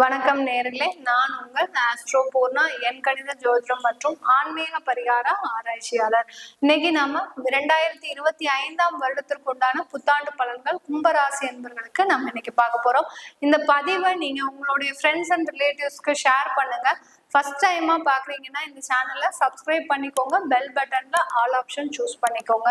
வணக்கம் நேர்களே. நான் உங்கள் ஆஸ்ட்ரோ பூர்ணா என் கணித ஜோதிடம் மற்றும் ஆன்மீக பரிகார ஆராய்ச்சியாளர். இன்னைக்கு நாம இரண்டாயிரத்தி இருபத்தி ஐந்தாம் வருடத்திற்கு உண்டான புத்தாண்டு பலன்கள் கும்பராசி என்பவர்களுக்கு நம்ம இன்னைக்கு பார்க்க போறோம். இந்த பதிவை நீங்க உங்களுடைய ஃப்ரெண்ட்ஸ் அண்ட் ரிலேட்டிவ்ஸ்க்கு ஷேர் பண்ணுங்க. ஃபர்ஸ்ட் டைமா பாக்குறீங்கன்னா இந்த சேனலை சப்ஸ்கிரைப் பண்ணிக்கோங்க. பெல் பட்டன்ல ஆல் ஆப்ஷன் சூஸ் பண்ணிக்கோங்க.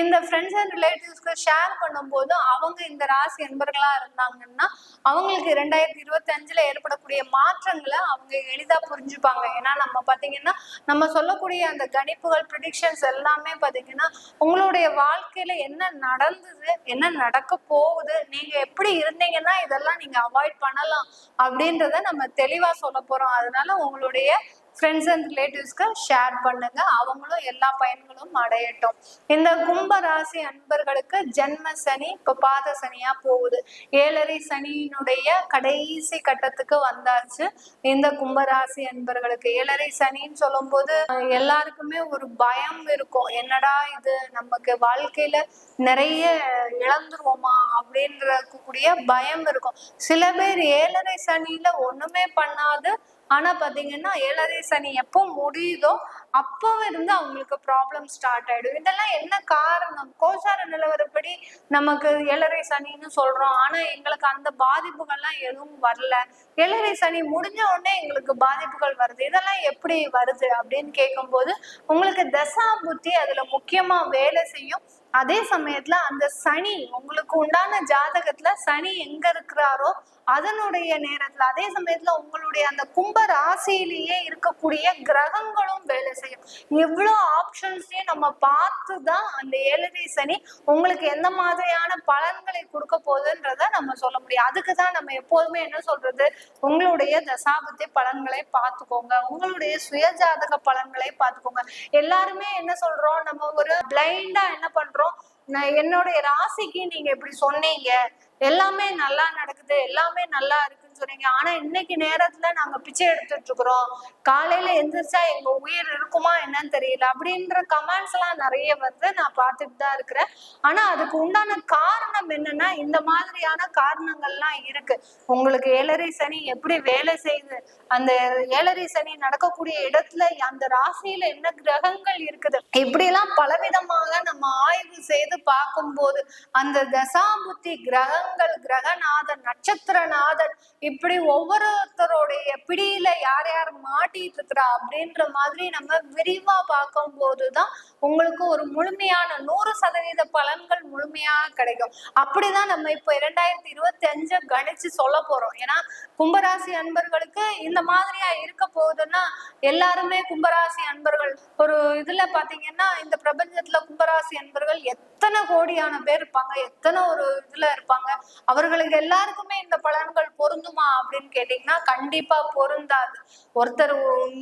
இந்த ஃப்ரெண்ட்ஸ் அண்ட் ரிலேட்டிவ்ஸ்க்கு ஷேர் பண்ணும்போது அவங்க இந்த ராசி என்பர்களா இருந்தாங்கன்னா அவங்களுக்கு இரண்டாயிரத்தி இருபத்தி அஞ்சுல ஏற்படக்கூடிய மாற்றங்களை அவங்க எளிதா புரிஞ்சுப்பாங்க. ஏன்னா நம்ம பாத்தீங்கன்னா நம்ம சொல்லக்கூடிய அந்த கணிப்புகள் ப்ரிடிக்ஷன்ஸ் எல்லாமே பாத்தீங்கன்னா உங்களுடைய வாழ்க்கையில என்ன நடந்தது என்ன நடக்க போகுது நீங்க எப்படி இருந்தீங்கன்னா இதெல்லாம் நீங்க அவாய்ட் பண்ணலாம் அப்படின்றத நம்ம தெளிவா சொல்ல போறோம். அதனால உங்களுடைய ஃப்ரெண்ட்ஸ் அண்ட் ரிலேட்டிவ்ஸ்க்கு ஷேர் பண்ணுங்க. அவங்களும் எல்லா பயன்களும் அடையட்டும். இந்த கும்ப ராசி அன்பர்களுக்கு ஜென்ம சனி இப்ப பாத சனியா போகுது. ஏழரை சனியினுடைய கடைசி கட்டத்துக்கு வந்தாச்சு. இந்த கும்பராசி அன்பர்களுக்கு ஏழரை சனின்னு சொல்லும்போது எல்லாருக்குமே ஒரு பயம் இருக்கும். என்னடா இது? நமக்கு வாழ்க்கையில நிறைய இழந்துருவோமா? அப்படின்ற கூடிய பயம் இருக்கும். சில பேர் ஏழரை சனியில ஒண்ணுமே பண்ணாது. ஆனா பாத்தீங்கன்னா ஏழரை சனி எப்போ முடியுதோ அப்போ இருந்து அவங்களுக்கு ப்ராப்ளம் ஸ்டார்ட் ஆயிடும். இதெல்லாம் என்ன காரணம்? கோசார நிலவரப்படி நமக்கு ஏழரை சனின்னு சொல்றோம். ஆனா எங்களுக்கு அந்த பாதிப்புகள்லாம் எதுவும் வரல. ஏழரை சனி முடிஞ்ச உடனே எங்களுக்கு பாதிப்புகள் வருது. இதெல்லாம் எப்படி வருது அப்படின்னு கேட்கும்போது உங்களுக்கு தசா புத்தி அதுல முக்கியமா வேலை செய்யும். அதே சமயத்துல அந்த சனி உங்களுக்கு உண்டான ஜாதகத்துல சனி எங்க இருக்கிறாரோ அதனுடைய நேரத்துல அதே சமயத்துல உங்களுடைய அந்த கும்ப ராசியிலேயே இருக்கக்கூடிய கிரகங்களும் வேலை செய்யும். இவ்வளோ ஆப்ஷன்ஸையும் நம்ம பார்த்து தான் அந்த ஏழரை சனி உங்களுக்கு எந்த மாதிரியான பலன்களை கொடுக்க போகுதுன்றத நம்ம சொல்ல முடியும். அதுக்கு தான் நம்ம எப்போதுமே என்ன சொல்றது? உங்களுடைய தசாபத்தி பலன்களை பார்த்துக்கோங்க. உங்களுடைய சுயஜாதக பலன்களை பார்த்துக்கோங்க. எல்லாருமே என்ன சொல்றோம்? நம்ம ஒரு பிளைண்டா என்ன பண்றோம்? நான் என்னுடைய ராசிக்கு நீங்க இப்படி சொன்னீங்க. எல்லாமே நல்லா நடக்குது. எல்லாமே நல்லா இருக்கு. சொன்னீங்க. ஆனா இன்னைக்கு நேரத்துல நாங்க பிச்சை எடுத்துட்டு இருக்கிறோம் காலையில எந்திரிச்சா எங்க உயிர் இருக்குமா என்னன்னு தெரியல. அப்படின்ற கமெண்ட்ஸ் எல்லாம் நிறைய வந்து நான் பார்த்துட்டு தான் இருக்கிறேன். ஆனா அதுக்கு உண்டான காரணம் என்னன்னா இந்த மாதிரியான காரணங்கள்லாம் இருக்கு. உங்களுக்கு ஏழரை சனி எப்படி வேலை செய்யுது அந்த ஏழரை சனி நடக்கக்கூடிய இடத்துல அந்த ராசியில என்ன கிரகங்கள் இருக்குது இப்படி எல்லாம் பலவிதமாக நம்ம ஆய்வு செய்து பார்க்கும்போது அந்த தசாபுத்தி கிரகங்கள் கிரகநாதன் நட்சத்திரநாதன் இப்படி ஒவ்வொருத்தருடைய பிடியில யார் யார் மாட்டிட்டு இருக்கிறா அப்படின்ற மாதிரி நம்ம விரிவா பார்க்கும் போதுதான் உங்களுக்கு ஒரு முழுமையான நூறு சதவீத பலன்கள் முழுமையாக கிடைக்கும். அப்படிதான் நம்ம இப்போ இரண்டாயிரத்தி இருபத்தி அஞ்சு கணிச்சு சொல்ல போறோம். ஏன்னா கும்பராசி அன்பர்களுக்கு இந்த மாதிரியா இருக்க போகுதுன்னா எல்லாருமே கும்பராசி அன்பர்கள். ஒரு இதுல பாத்தீங்கன்னா இந்த பிரபஞ்சத்துல கும்பராசி அன்பர்கள் எத்தனை கோடியான பேர் இருப்பாங்க எத்தனை ஒரு இதுல இருப்பாங்க அவர்களுக்கு எல்லாருக்குமே இந்த பலன்கள் பொருந்துமா அப்படின்னு கேட்டீங்கன்னா கண்டிப்பா பொருந்தாது. ஒருத்தர்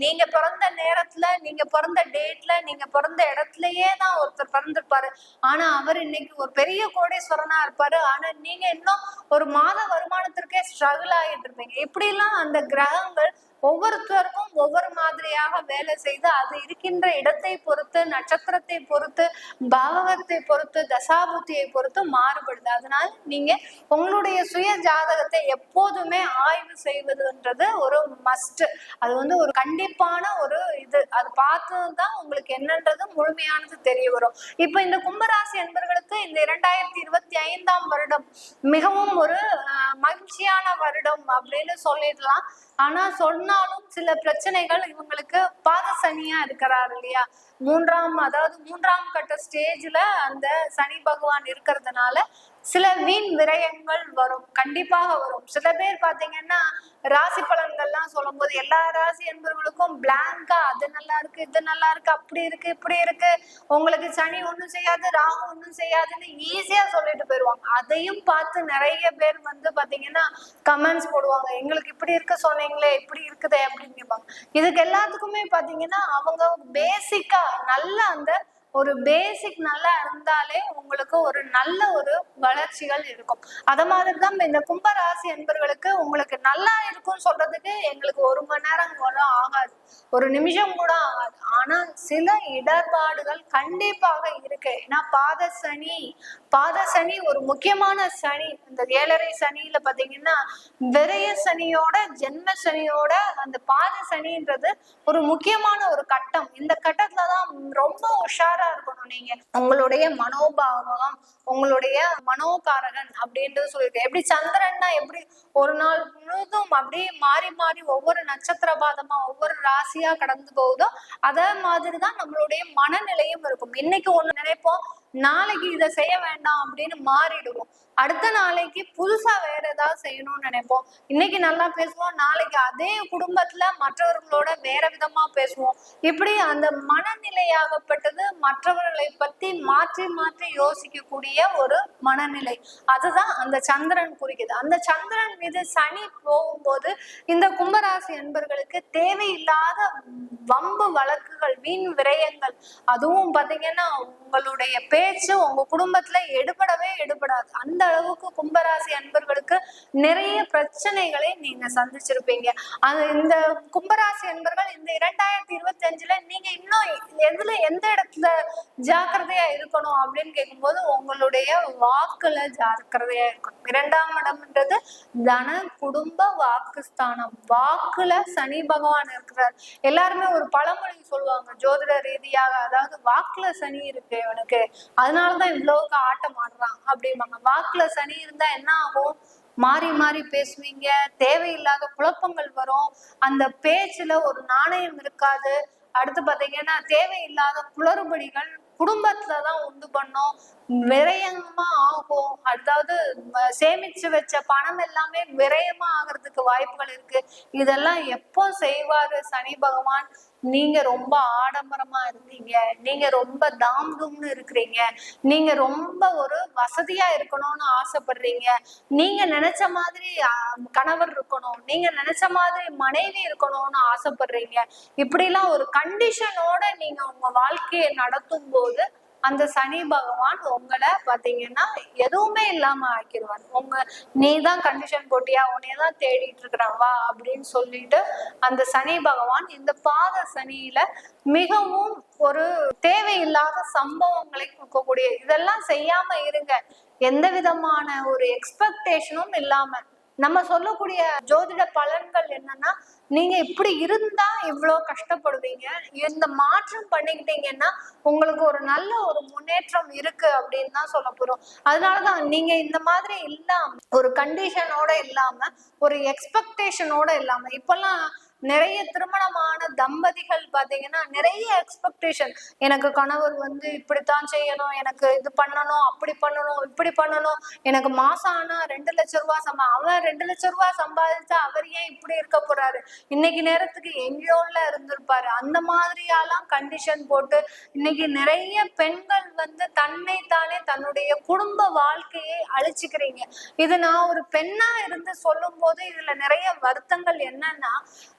நீங்க பிறந்த நேரத்துல நீங்க பிறந்த டேட்ல நீங்க பிறந்த இடத்துல இடத்துலயே தான் ஒருத்தர் பிறந்திருப்பாரு. ஆனா அவர் இன்னைக்கு ஒரு பெரிய கோடீஸ்வரனா இருப்பாரு. ஆனா நீங்க இன்னும் ஒரு மாத வருமானத்திற்கே ஸ்ட்ரகிள் ஆகிட்டு இருப்பீங்க. இப்படி எல்லாம் அந்த கிரகங்கள் ஒவ்வொருத்தருக்கும் ஒவ்வொரு மாதிரியாக வேலை செய்து அது இருக்கின்ற இடத்தை பொறுத்து நட்சத்திரத்தை பொறுத்து பாவகத்தை பொறுத்து தசாபுத்தியை பொறுத்து மாறுபடுது. அதனால நீங்க உங்களுடைய சுய ஜாதகத்தை எப்போதுமே ஆய்வு செய்வதுன்றது ஒரு மஸ்ட் அது வந்து ஒரு கண்டிப்பான ஒரு இது. அது பார்த்து தான் உங்களுக்கு என்னன்றது முழுமையானது தெரிய வரும். இப்போ இந்த கும்பராசி என்பவர்களுக்கு இந்த இரண்டாயிரத்தி இருபத்தி ஐந்தாம் வருடம் மிகவும் ஒரு மகிழ்ச்சியான வருடம் அப்படின்னு சொல்லிடலாம். ஆனா சொன்னாலும் சில பிரச்சனைகள் இவங்களுக்கு பாத சனியா இருக்கிறாரு இல்லையா? மூன்றாம் அதாவது மூன்றாம் கட்ட ஸ்டேஜ்ல அந்த சனி பகவான் இருக்கிறதுனால சில வீண் விரயங்கள் வரும் கண்டிப்பாக வரும். சில பேர் பாத்தீங்கன்னா ராசி பலன்கள்லாம் சொல்லும்போது எல்லா ராசி என்பவர்களுக்கும் பிளாங்கா அது நல்லா இருக்கு இது நல்லா இருக்கு அப்படி இருக்கு இப்படி இருக்கு. உங்களுக்கு சனி ஒண்ணும் செய்யாது ராகு ஒண்ணும் செய்யாதுன்னு ஈஸியா சொல்லிட்டு போயிருவாங்க அதையும் பார்த்து நிறைய பேர் வந்து பாத்தீங்கன்னா கமெண்ட்ஸ் போடுவாங்க. எங்களுக்கு இப்படி இருக்க சொன்னீங்களே இப்படி இருக்குதே அப்படின்னு கேட்பாங்க இதுக்கு எல்லாத்துக்குமே பாத்தீங்கன்னா அவங்க பேசிக்கா நல்ல அந்த ஒரு பேசிக் நல்லா இருந்தாலே உங்களுக்கு ஒரு நல்ல ஒரு வளர்ச்சிகள் இருக்கும். அத மாதிரி தான் இந்த கும்பராசி என்பர்களுக்கு உங்களுக்கு நல்லா இருக்கும்னு சொல்றதுக்கு எங்களுக்கு ஒரு மணி நேரம் கூட ஆகாது. ஒரு நிமிஷம் கூட ஆகாது. ஆனா சில இடர்பாடுகள் கண்டிப்பாக இருக்கு. ஏன்னா பாத சனி பாத சனி ஒரு முக்கியமான சனி. இந்த ஏழரை சனியில பாத்தீங்கன்னா விரைய சனியோட ஜென்ம சனியோட அந்த பாத சனின்றது ஒரு முக்கியமான ஒரு கட்டம். இந்த கட்டத்துலதான் ரொம்ப உஷாரா இருக்கணும் நீங்க. உங்களுடைய மனோபாவம் உங்களுடைய மனோகாரகன் அப்படின்றது சொல்லியிருக்கு எப்படி சந்திரன்னா எப்படி ஒரு நாள் முழுதும் அப்படியே மாறி மாறி ஒவ்வொரு நட்சத்திர பாதமா ஒவ்வொரு ராசியா கடந்து போகுதோ அதே மாதிரிதான் நம்மளுடைய மனநிலையும் இருக்கும். இன்னைக்கு ஒண்ணு நினைப்போம் நாளைக்கு இதை செய்ய வேண்டாம் அப்படின்னு மாறிடுவோம். அடுத்த நாளைக்கு புதுசா வேற ஏதாவது செய்யணும்னு நினைப்போம். இன்னைக்கு நல்லா பேசுவோம் நாளைக்கு அதே குடும்பத்துல மற்றவர்களோட வேற விதமா பேசுவோம். இப்படி அந்த மனநிலையாகப்பட்டது மற்றவர்களை பத்தி மாற்றி மாற்றி யோசிக்கக்கூடிய ஒரு மனநிலை. அதுதான் அந்த சந்திரன் குறிக்குது. அந்த சந்திரன் மீது சனி போகும்போது இந்த கும்பராசி என்பர்களுக்கு தேவையில்லாத வம்பு வழக்குகள் வீண் விரயங்கள் அதுவும் பாத்தீங்கன்னா உங்களுடைய பேர் பேச்சு உங்க குடும்பத்துல எடுபடவே எடுபடாது. அந்த அளவுக்கு கும்பராசி அன்பர்களுக்கு நிறைய பிரச்சனைகளை நீங்க சந்திச்சிருப்பீங்க. அது இந்த கும்பராசி அன்பர்கள் இந்த இரண்டாயிரத்தி இருபத்தி அஞ்சுல நீங்க இன்னும் எதுல எந்த இடத்துல ஜாக்கிரதையா இருக்கணும் அப்படின்னு கேட்கும்போது உங்களுடைய வாக்குல ஜாக்கிரதையா இருக்கணும். இரண்டாம் இடம்ன்றது தன குடும்ப வாக்குஸ்தானம். வாக்குல சனி பகவான் இருக்கிறார். எல்லாருமே ஒரு பழமொழி ஜோதிட ரீதியாக அதாவது வாக்குல சனி இருக்கு இவனுக்கு. அதனாலதான் இவ்வளவுக்கு ஆட்டம் ஆடுறான் அப்படிம்பாங்க. வாக்குல சனி இருந்தா என்ன ஆகும்? மாறி மாறி பேசுவீங்க. தேவையில்லாத குழப்பங்கள் வரும். அந்த பேச்சுல ஒரு நாணயம் இருக்காது. அடுத்து பாத்தீங்கன்னா தேவையில்லாத குளறுபடிகள் குடும்பத்துலதான் உண்டு பண்ணும். விரயமா ஆகும். அதாவது சேமிச்சு வச்ச பணம் எல்லாமே விரயமா ஆகிறதுக்கு வாய்ப்புகள் இருக்கு. இதெல்லாம் எப்போ செய்வாரு சனி பகவான்? நீங்க ரொம்ப ஆடம்பரமா இருந்தீங்க. நீங்க ரொம்ப தாம் தும்னு இருக்கிறீங்க. நீங்க ரொம்ப ஒரு வசதியா இருக்கணும்னு ஆசைப்படுறீங்க. நீங்க நினைச்ச மாதிரி கணவர் இருக்கணும். நீங்க நினைச்ச மாதிரி மனைவி இருக்கணும்னு ஆசைப்படுறீங்க. இப்படிலாம் ஒரு கண்டிஷனோட நீங்க உங்க வாழ்க்கையை நடத்தும் போது அந்த சனி பகவான் உங்களை பாத்தீங்கன்னா எதுவுமே இல்லாம ஆக்கிடுவார் உங்க நீ தான் கண்டிஷன் போட்டியா? உன்னே தான் தேடிட்டு இருக்கிறான். வா அப்படின்னு சொல்லிட்டு அந்த சனி பகவான் இந்த பாத சனியில மிகவும் ஒரு தேவையில்லாத சம்பவங்களை கொடுக்கக்கூடிய இதெல்லாம் செய்யாம இருங்க. எந்த விதமான ஒரு எக்ஸ்பெக்டேஷனும் இல்லாம. நம்ம சொல்லக்கூடிய ஜோதிட பலன்கள் என்னன்னா நீங்க இப்படி இருந்தா இவ்வளோ கஷ்டப்படுவீங்க? இந்த மாற்றம் பண்ணிக்கிட்டீங்கன்னா உங்களுக்கு ஒரு நல்ல ஒரு முன்னேற்றம் இருக்கு அப்படின்னு தான் சொல்ல போறோம். அதனாலதான் நீங்க இந்த மாதிரி இல்லாம ஒரு கண்டிஷனோட இல்லாம ஒரு எக்ஸ்பெக்டேஷனோட இல்லாம இப்பெல்லாம் நிறைய திருமணமான தம்பதிகள் பாத்தீங்கன்னா நிறைய எக்ஸ்பெக்டேஷன் எனக்கு கணவர் வந்து இப்படித்தான் செய்யணும் எனக்கு இது பண்ணணும் அப்படி பண்ணணும் இப்படி பண்ணணும். எனக்கு மாசம் ஆனா ரெண்டு லட்சம் ரூபா சம்பா அவன் ரெண்டு லட்சம் ரூபா சம்பாதிச்சா அவர் ஏன் இப்படி இருக்க போறாரு? இன்னைக்கு நேரத்துக்கு எங்கேயோல இருந்திருப்பாரு. அந்த மாதிரியாலாம் கண்டிஷன் போட்டு இன்னைக்கு நிறைய பெண்கள் வந்து தன்னை தானே தன்னுடைய குடும்ப வாழ்க்கையை அழிச்சுக்கிறீங்க. இது நான் ஒரு பெண்ணா இருந்து சொல்லும் போது இதுல நிறைய வருத்தங்கள் என்னன்னா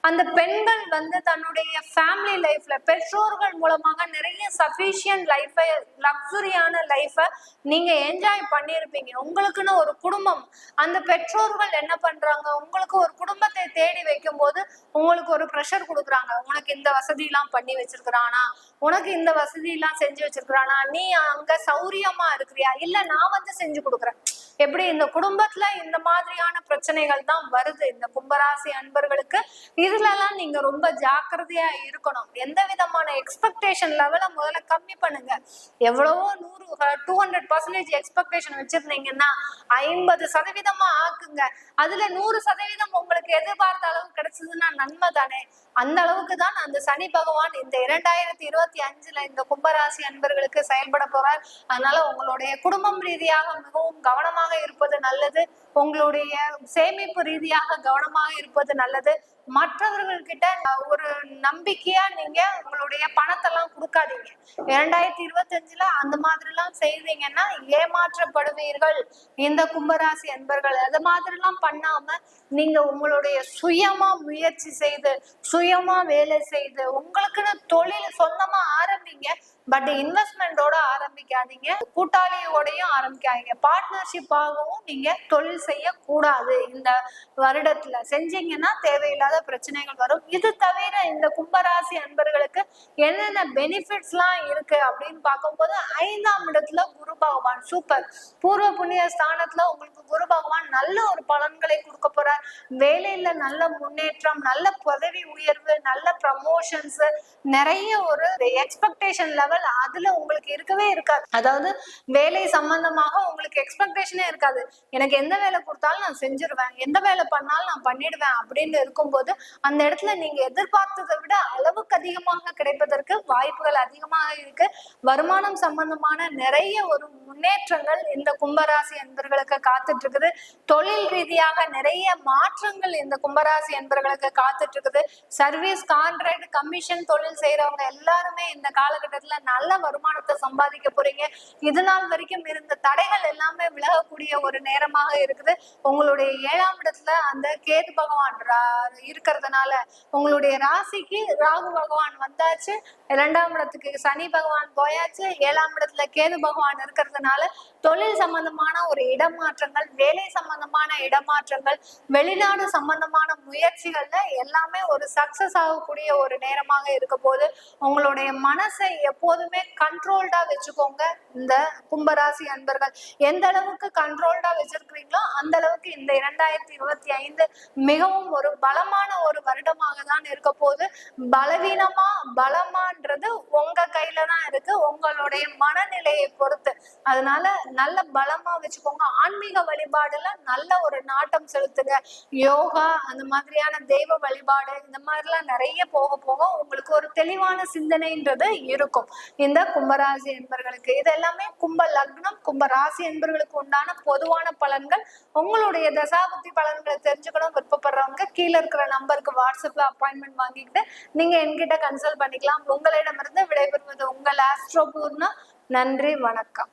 அந்த பெண்கள் வந்து தன்னுடைய ஃபேமிலி லைஃப்ல பெற்றோர்கள் மூலமாக நிறைய சஃபிஷியன்ட் லைஃபை லக்ஸுரியான லைஃபை நீங்க என்ஜாய் பண்ணியிருப்பீங்க. உங்களுக்குன்னு ஒரு குடும்பம். அந்த பெற்றோர்கள் என்ன பண்றாங்க? உங்களுக்கு ஒரு குடும்பத்தை தேடி வைக்கும் போது உங்களுக்கு ஒரு ப்ரெஷர் கொடுக்குறாங்க. உனக்கு இந்த வசதி எல்லாம் பண்ணி வச்சிருக்கிறானா? உனக்கு இந்த வசதி எல்லாம் செஞ்சு வச்சிருக்கிறானா? நீ அங்க சௌரியமா இருக்கிறியா? இல்ல நான் வந்து செஞ்சு கொடுக்குறேன். எப்படி இந்த குடும்பத்துல இந்த மாதிரியான பிரச்சனைகள் தான் வருது? இந்த கும்பராசி அன்பர்களுக்கு இதுல எல்லாம் நீங்க ரொம்ப ஜாக்கிரதையா இருக்கணும். எந்த விதமான எக்ஸ்பெக்டேஷன் லெவலை முதல்ல கம்மி பண்ணுங்க. எவ்வளவோ நூறு டூ ஹண்ட்ரட் பர்சன்டேஜ் எக்ஸ்பெக்டேஷன் வச்சிருந்தீங்கன்னா ஐம்பது சதவீதமா ஆக்குங்க. அதுல நூறு சதவீதம் உங்களுக்கு எதிர்பார்த்த அளவு கிடைச்சதுன்னா நன்மை தானே. அந்த அளவுக்கு தான் அந்த சனி பகவான் இந்த இரண்டாயிரத்தி இருபத்தி அஞ்சுல இந்த கும்பராசி அன்பர்களுக்கு செயல்பட போறார். அதனால உங்களுடைய குடும்பம் ரீதியாக மிகவும் கவனமாக இருப்பது நல்லது. உங்களுடைய சேமிப்பு ரீதியாக கவனமாக இருப்பது நல்லது. மற்றவர்கள்கிட்ட ஒரு நம்பிக்கையா நீங்க உங்களுடைய பணத்தெல்லாம் கொடுக்காதீங்க. இரண்டாயிரத்தி இருபத்தி அஞ்சுல அந்த மாதிரி எல்லாம் செய்தீங்கன்னா ஏமாற்றப்படுவீர்கள். இந்த கும்பராசி அன்பர்கள் அது மாதிரி எல்லாம் பண்ணாம நீங்க உங்களுடைய சுயமா முயற்சி செய்து சுயமா வேலை செய்து உங்களுக்குன்னு தொழில் சொந்தமா ஆரம்பிங்க. பட் இன்வெஸ்ட்மெண்டோட ஆரம்பிக்காதீங்க. கூட்டாளியோடையும் ஆரம்பிக்காதீங்க. பார்ட்னர்ஷிப்பாகவும் நீங்க தொழில் செய்யக்கூடாது. இந்த வருடத்துல செஞ்சீங்கன்னா தேவையில்லாத பிரச்சனைகள் வரும். இது தவிர இந்த கும்பராசி அன்பர்களுக்கு என்னென்ன பெனிஃபிட்ஸ்லாம் இருக்கு அப்படின்னு பார்க்கும்போது ஐந்தாம் இடத்துல குரு பகவான் சூப்பர் பூர்வ புண்ணிய ஸ்தானத்துல உங்களுக்கு குரு பகவான் நல்ல ஒரு பலன்களை கொடுக்க போறார். வேலையில நல்ல முன்னேற்றம் நல்ல பதவி உயர்வு நல்ல ப்ரமோஷன்ஸ் நிறைய ஒரு எக்ஸ்பெக்டேஷன் லெவல் அதுல உங்களுக்கு இருக்கவே இருக்காது. அதாவது வேலை சம்பந்தமாக உங்களுக்கு எக்ஸ்பெக்டேஷனே இருக்காது. எனக்கு எந்த வேலை கொடுத்தாலும் நான் செஞ்சிருவேன். எந்த வேலை பண்ணாலும் நான் பண்ணிடுவேன் அப்படின்னு இருக்கும்போது அந்த இடத்துல நீங்க எதிர்பார்த்ததை விட அளவுக்கு அதிகமாக கிடைப்பதற்கு வாய்ப்புகள் அதிகமாக இருக்கு. வருமானம் சம்பந்தமான நிறைய ஒரு முன்னேற்றங்கள் இந்த கும்பராசி என்பர்களுக்கு காத்துட்டு இருக்குது தொழில் ரீதியாக நிறைய மாற்றங்கள் இந்த கும்பராசி என்பர்களுக்கு காத்துட்டு இருக்குது சர்வீஸ் கான்ட்ராக்ட் கமிஷன் தொழில் செய்யறவங்க எல்லாருமே இந்த காலகட்டத்துல நல்ல வருமானத்தை சம்பாதிக்க போறீங்க. இது நாள் வரைக்கும் இருந்த தடைகள் எல்லாமே விலகக்கூடிய ஒரு நேரமாக இருக்கு. இருக்குது. உங்களுடைய ஏழாம் இடத்துல அந்த கேது பகவான் ரா- இருக்கிறதுனால உங்களுடைய ராசிக்கு ராகு பகவான் வந்தாச்சு. இரண்டாம் இடத்துக்கு சனி பகவான் போயாச்சு. ஏழாம் இடத்துல கேது பகவான் இருக்கிறதுனால தொழில் சம்பந்தமான ஒரு இடமாற்றங்கள் வேலை சம்பந்தமான இடமாற்றங்கள் வெளிநாடு சம்பந்தமான முயற்சிகள்ல எல்லாமே ஒரு சக்சஸ் ஆகக்கூடிய ஒரு நேரமாக இருக்க போது உங்களுடைய மனசை எப்போதுமே கண்ட்ரோல்டா வச்சுக்கோங்க. இந்த கும்பராசி அன்பர்கள் எந்த அளவுக்கு கண்ட்ரோல்டா வச்சிருக்கிறீங்களோ அந்த அளவுக்கு இந்த இரண்டாயிரத்தி இருபத்தி ஐந்து மிகவும் ஒரு பலமான ஒரு வருடமாக தான் இருக்க போது பலவீனமா பலமான்றது உங்க கையில தான் இருக்கு. உங்களுடைய மனநிலையை பொறுத்து. அதனால நல்ல பலமா வச்சுக்கோங்க. ஆன்மீக வழிபாடுல நல்ல ஒரு நாட்டம் செலுத்துங்க. யோகா அந்த மாதிரியான தெய்வ வழிபாடு இந்த மாதிரிலாம் நிறைய போக போக உங்களுக்கு ஒரு தெளிவான சிந்தனைன்றது இருக்கும். இந்த கும்பராசி என்பர்களுக்கு. இது எல்லாமே கும்ப லக்னம் கும்ப ராசி என்பர்களுக்கு உண்டான பொதுவான பலன்கள். உங்களுடைய தசாபுத்தி பலன்களை தெரிஞ்சுக்கணும். விருப்பப்படுறவங்க கீழே இருக்கிற நம்பருக்கு வாட்ஸ்அப்ல அப்பாயின்மெண்ட் வாங்கிக்கிட்டு நீங்க என்கிட்ட கன்சல்ட் பண்ணிக்கலாம். உங்களிடமிருந்து விடைபெறுவது உங்கள் ஆஸ்ட்ரோ பூர்ணா. நன்றி வணக்கம்.